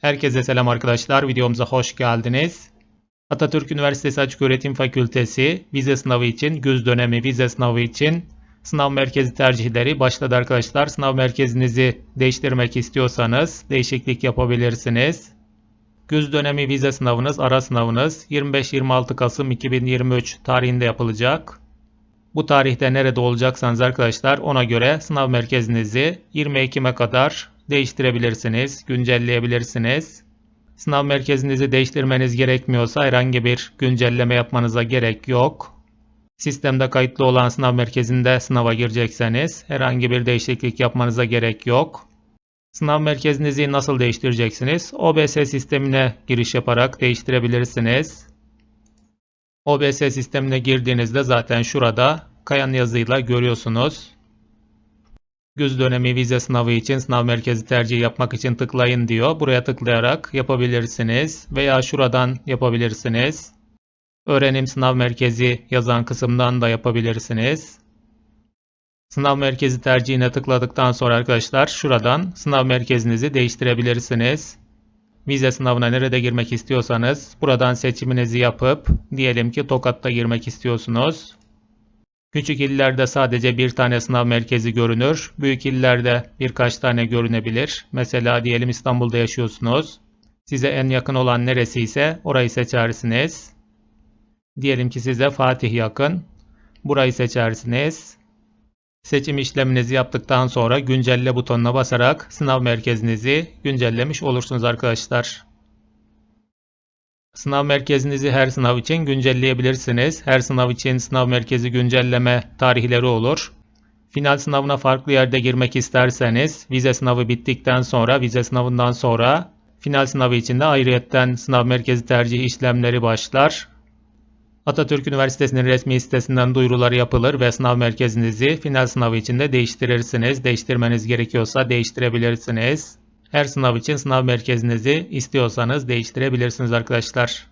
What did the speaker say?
Herkese selam arkadaşlar. Videomuza hoş geldiniz. Atatürk Üniversitesi Açıköğretim Fakültesi vize sınavı için, güz dönemi vize sınavı için sınav merkezi tercihleri başladı arkadaşlar. Sınav merkezinizi değiştirmek istiyorsanız değişiklik yapabilirsiniz. Güz dönemi vize sınavınız, ara sınavınız 25-26 Kasım 2023 tarihinde yapılacak. Bu tarihte nerede olacaksanız arkadaşlar ona göre sınav merkezinizi 20 Ekim'e kadar değiştirebilirsiniz, güncelleyebilirsiniz. Sınav merkezinizi değiştirmeniz gerekmiyorsa herhangi bir güncelleme yapmanıza gerek yok. Sistemde kayıtlı olan sınav merkezinde sınava girecekseniz herhangi bir değişiklik yapmanıza gerek yok. Sınav merkezinizi nasıl değiştireceksiniz? OBS sistemine giriş yaparak değiştirebilirsiniz. OBS sistemine girdiğinizde zaten şurada kayan yazıyla görüyorsunuz. Güz dönemi vize sınavı için sınav merkezi tercih yapmak için tıklayın diyor. Buraya tıklayarak yapabilirsiniz veya şuradan yapabilirsiniz. Öğrenim sınav merkezi yazan kısımdan da yapabilirsiniz. Sınav merkezi tercihine tıkladıktan sonra arkadaşlar şuradan sınav merkezinizi değiştirebilirsiniz. Vize sınavına nerede girmek istiyorsanız buradan seçiminizi yapıp diyelim ki Tokat'ta girmek istiyorsunuz. Küçük illerde sadece bir tane sınav merkezi görünür. Büyük illerde birkaç tane görünebilir. Mesela diyelim İstanbul'da yaşıyorsunuz. Size en yakın olan neresi ise orayı seçersiniz. Diyelim ki size Fatih yakın. Burayı seçersiniz. Seçim işleminizi yaptıktan sonra güncelle butonuna basarak sınav merkezinizi güncellemiş olursunuz arkadaşlar. Sınav merkezinizi her sınav için güncelleyebilirsiniz. Her sınav için sınav merkezi güncelleme tarihleri olur. Final sınavına farklı yerde girmek isterseniz vize sınavı bittikten sonra vize sınavından sonra final sınavı için de ayrıyetten sınav merkezi tercih işlemleri başlar. Atatürk Üniversitesi'nin resmi sitesinden duyurular yapılır ve sınav merkezinizi final sınavı için de değiştirirsiniz. Değiştirmeniz gerekiyorsa değiştirebilirsiniz. Her sınav için sınav merkezinizi istiyorsanız değiştirebilirsiniz arkadaşlar.